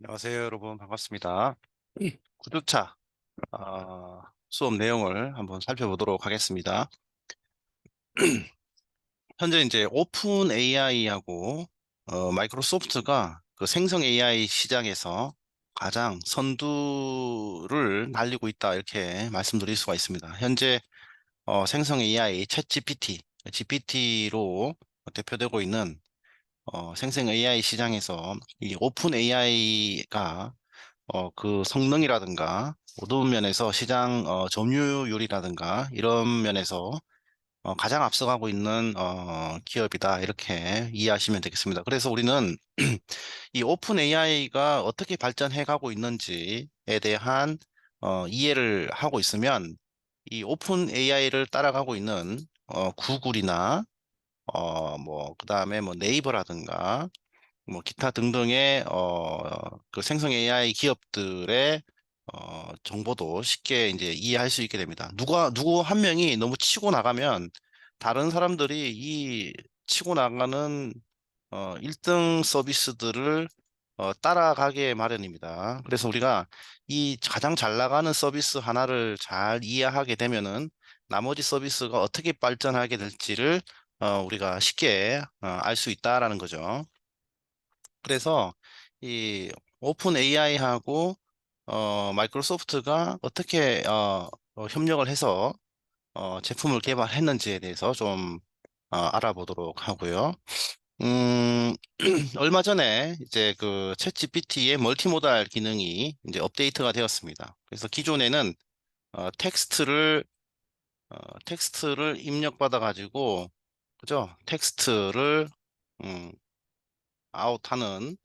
안녕하세요, 여러분. 반갑습니다. 구두차 어, 수업 내용을 한번 살펴보도록 하겠습니다. 현재 이제 오픈 AI하고 어, 마이크로소프트가 그 생성 AI 시장에서 가장 선두를 달리고 있다 이렇게 말씀드릴 수가 있습니다. 현재 어, 생성 AI 챗 GPT, GPT로 대표되고 있는 어, 생성 AI 시장에서 이 오픈 AI가 어, 그 성능이라든가 모든 면에서 시장 어, 점유율이라든가 이런 면에서 어, 가장 앞서가고 있는 어, 기업이다 이렇게 이해하시면 되겠습니다. 그래서 우리는 이 오픈 AI가 어떻게 발전해 가고 있는지에 대한 어, 이해를 하고 있으면 이 오픈 AI를 따라가고 있는 어, 구글이나 어, 뭐 그 다음에 뭐 네이버라든가 뭐 기타 등등의 어, 그 생성 AI 기업들의 어, 정보도 쉽게 이제 이해할 수 있게 됩니다. 누가 누구 한 명이 너무 치고 나가면 다른 사람들이 이 치고 나가는 어, 1등 서비스들을 어, 따라가게 마련입니다. 그래서 우리가 이 가장 잘 나가는 서비스 하나를 잘 이해하게 되면은 나머지 서비스가 어떻게 발전하게 될지를 어, 우리가 쉽게 어, 알 수 있다라는 거죠. 그래서 이 오픈 AI하고 어, 마이크로소프트가 어떻게 어, 어, 협력을 해서 어, 제품을 개발했는지에 대해서 좀 어, 알아보도록 하고요. 음, 얼마 전에 이제 그 챗GPT의 멀티모달 기능이 이제 업데이트가 되었습니다. 그래서 기존에는 어, 텍스트를 어, 텍스트를 입력받아 가지고 그죠? 텍스트를 음, 아웃하는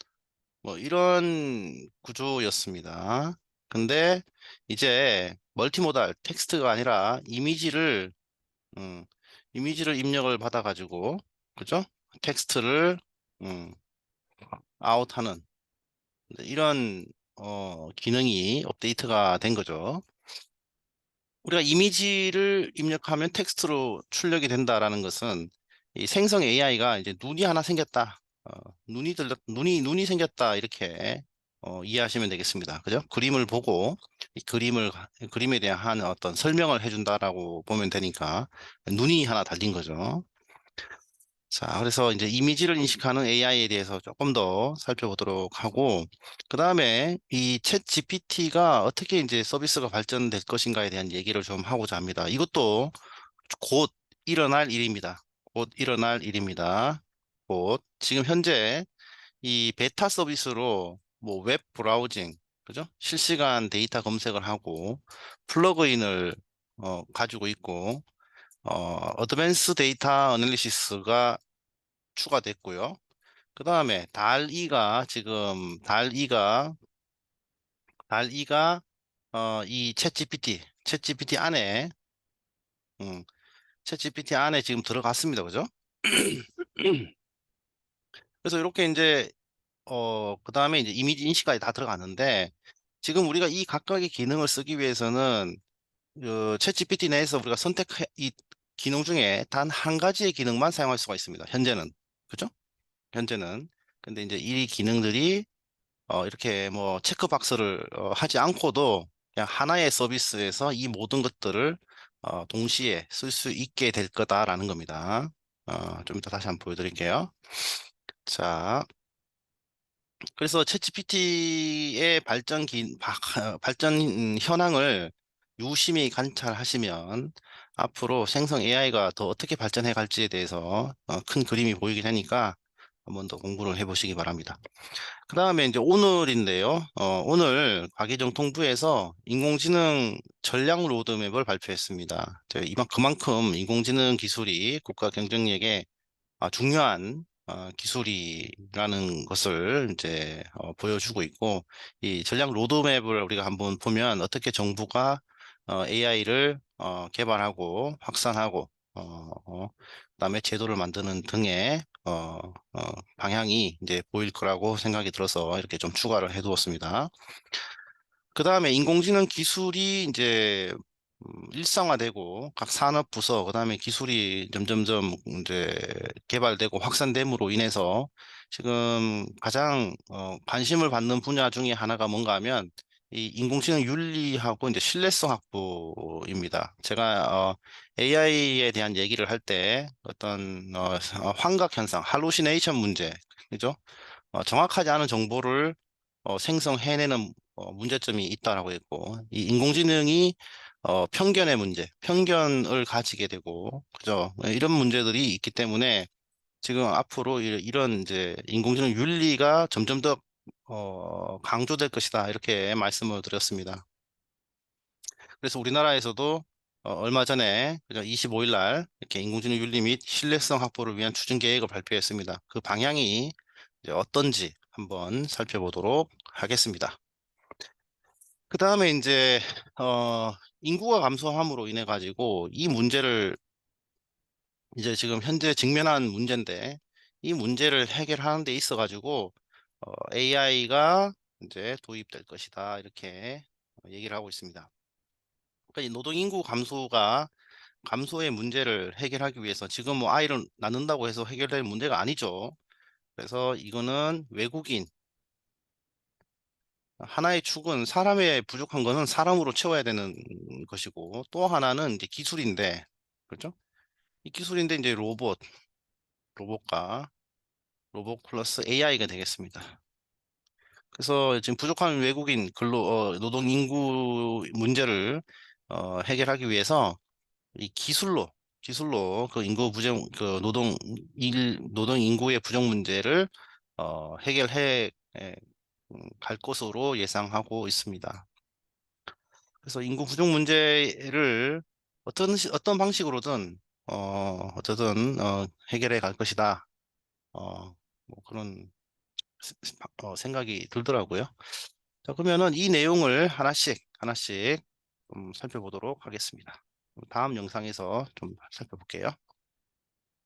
뭐 이런 구조였습니다. 근데 이제 멀티모달 텍스트가 아니라 이미지를 음, 이미지를 입력을 받아 가지고 그죠? 텍스트를 음, 아웃하는 이런 어, 기능이 업데이트가 된 거죠. 우리가 이미지를 입력하면 텍스트로 출력이 된다라는 것은 이 생성 AI가 이제 눈이 하나 생겼다. 어, 눈이 들렸, 눈이, 눈이 생겼다. 이렇게 어, 이해하시면 되겠습니다. 그죠? 그림을 보고 이 그림을, 그림에 대한 어떤 설명을 해준다라고 보면 되니까 눈이 하나 달린 거죠. 자, 그래서 이제 이미지를 인식하는 AI에 대해서 조금 더 살펴보도록 하고, 그 다음에 이 챗 GPT가 어떻게 이제 서비스가 발전될 것인가에 대한 얘기를 좀 하고자 합니다. 이것도 곧 일어날 일입니다. 곧 일어날 일입니다. 곧. 지금 현재 이 베타 서비스로 뭐 웹 브라우징, 그죠? 실시간 데이터 검색을 하고 플러그인을 어, 가지고 있고, 어, 어드밴스 데이터 어널리시스가 추가됐고요. 그 다음에 달2가 지금 달2가 달2가 어, 이 챗 GPT, 챗 GPT 안에 음, 챗 GPT 안에 지금 들어갔습니다. 그죠? 그래서 이렇게 이제 어, 그 다음에 이제 이미지 인식까지 다 들어갔는데 지금 우리가 이 각각의 기능을 쓰기 위해서는 그 챗GPT 내에서 우리가 선택 이 기능 중에 단 한 가지의 기능만 사용할 수가 있습니다. 현재는 그죠? 현재는 근데 이제 이 기능들이 어, 이렇게 뭐 체크 박스를 어, 하지 않고도 그냥 하나의 서비스에서 이 모든 것들을 어, 동시에 쓸 수 있게 될 거다라는 겁니다. 어, 좀 이따 다시 한번 보여드릴게요. 자, 그래서 챗GPT의 발전 기, 바, 발전 음, 현황을 유심히 관찰하시면 앞으로 생성 AI가 더 어떻게 발전해 갈지에 대해서 어, 큰 그림이 보이게 되니까 한번 더 공부를 해보시기 바랍니다. 그 다음에 이제 오늘인데요. 어, 오늘 과기정통부에서 인공지능 전략 로드맵을 발표했습니다. 이만 그만큼 인공지능 기술이 국가 경쟁력에 아, 중요한 어, 기술이라는 것을 이제 어, 보여주고 있고 이 전략 로드맵을 우리가 한번 보면 어떻게 정부가 어, AI를 어, 개발하고 확산하고 어, 어, 그다음에 제도를 만드는 등의 어, 어, 방향이 이제 보일 거라고 생각이 들어서 이렇게 좀 추가를 해두었습니다. 그 다음에 인공지능 기술이 이제 음, 일상화되고 각 산업 부서 그다음에 기술이 점점점 이제 개발되고 확산됨으로 인해서 지금 가장 어, 관심을 받는 분야 중에 하나가 뭔가 하면 이 인공지능 윤리하고 이제 신뢰성 확보입니다. 제가 어, AI에 대한 얘기를 할 때 어떤 어, 어, 환각 현상, 할루시네이션 문제, 그죠? 어, 정확하지 않은 정보를 어, 생성해내는 어, 문제점이 있다라고 했고, 이 인공지능이 어, 편견의 문제, 편견을 가지게 되고, 그죠? 네, 이런 문제들이 있기 때문에 지금 앞으로 이- 이런 이제 인공지능 윤리가 점점 더 어, 강조될 것이다. 이렇게 말씀을 드렸습니다. 그래서 우리나라에서도 어, 얼마 전에 25일 날 이렇게 인공지능 윤리 및 신뢰성 확보를 위한 추진 계획을 발표했습니다. 그 방향이 어떤지 한번 살펴보도록 하겠습니다. 그 다음에 이제 어, 인구가 감소함으로 인해 가지고 이 문제를 이제 지금 현재 직면한 문제인데 이 문제를 해결하는 데 있어 가지고 AI가 이제 도입될 것이다 이렇게 얘기를 하고 있습니다. 그러니까 이 노동 인구 감소가 감소의 문제를 해결하기 위해서 지금 뭐 아이를 낳는다고 해서 해결될 문제가 아니죠. 그래서 이거는 외국인 하나의 축은 사람의 부족한 거는 사람으로 채워야 되는 것이고 또 하나는 이제 기술인데 그렇죠? 이 기술인데 이제 로봇 로봇과 로봇 플러스 AI가 되겠습니다. 그래서 지금 부족한 외국인 근로 어, 노동 인구 문제를 어, 해결하기 위해서 이 기술로 기술로 그 인구 부정 그 노동 일 노동 인구의 부정 문제를 어, 해결해 예, 음, 갈 것으로 예상하고 있습니다. 그래서 인구 부족 문제를 어떤 시- 어떤 방식으로든 어, 어쨌든 어, 해결해 갈 것이다. 어, 뭐 그런 어, 생각이 들더라고요. 자, 그러면은 이 내용을 하나씩 하나씩 좀 살펴보도록 하겠습니다. 다음 영상에서 좀 살펴볼게요.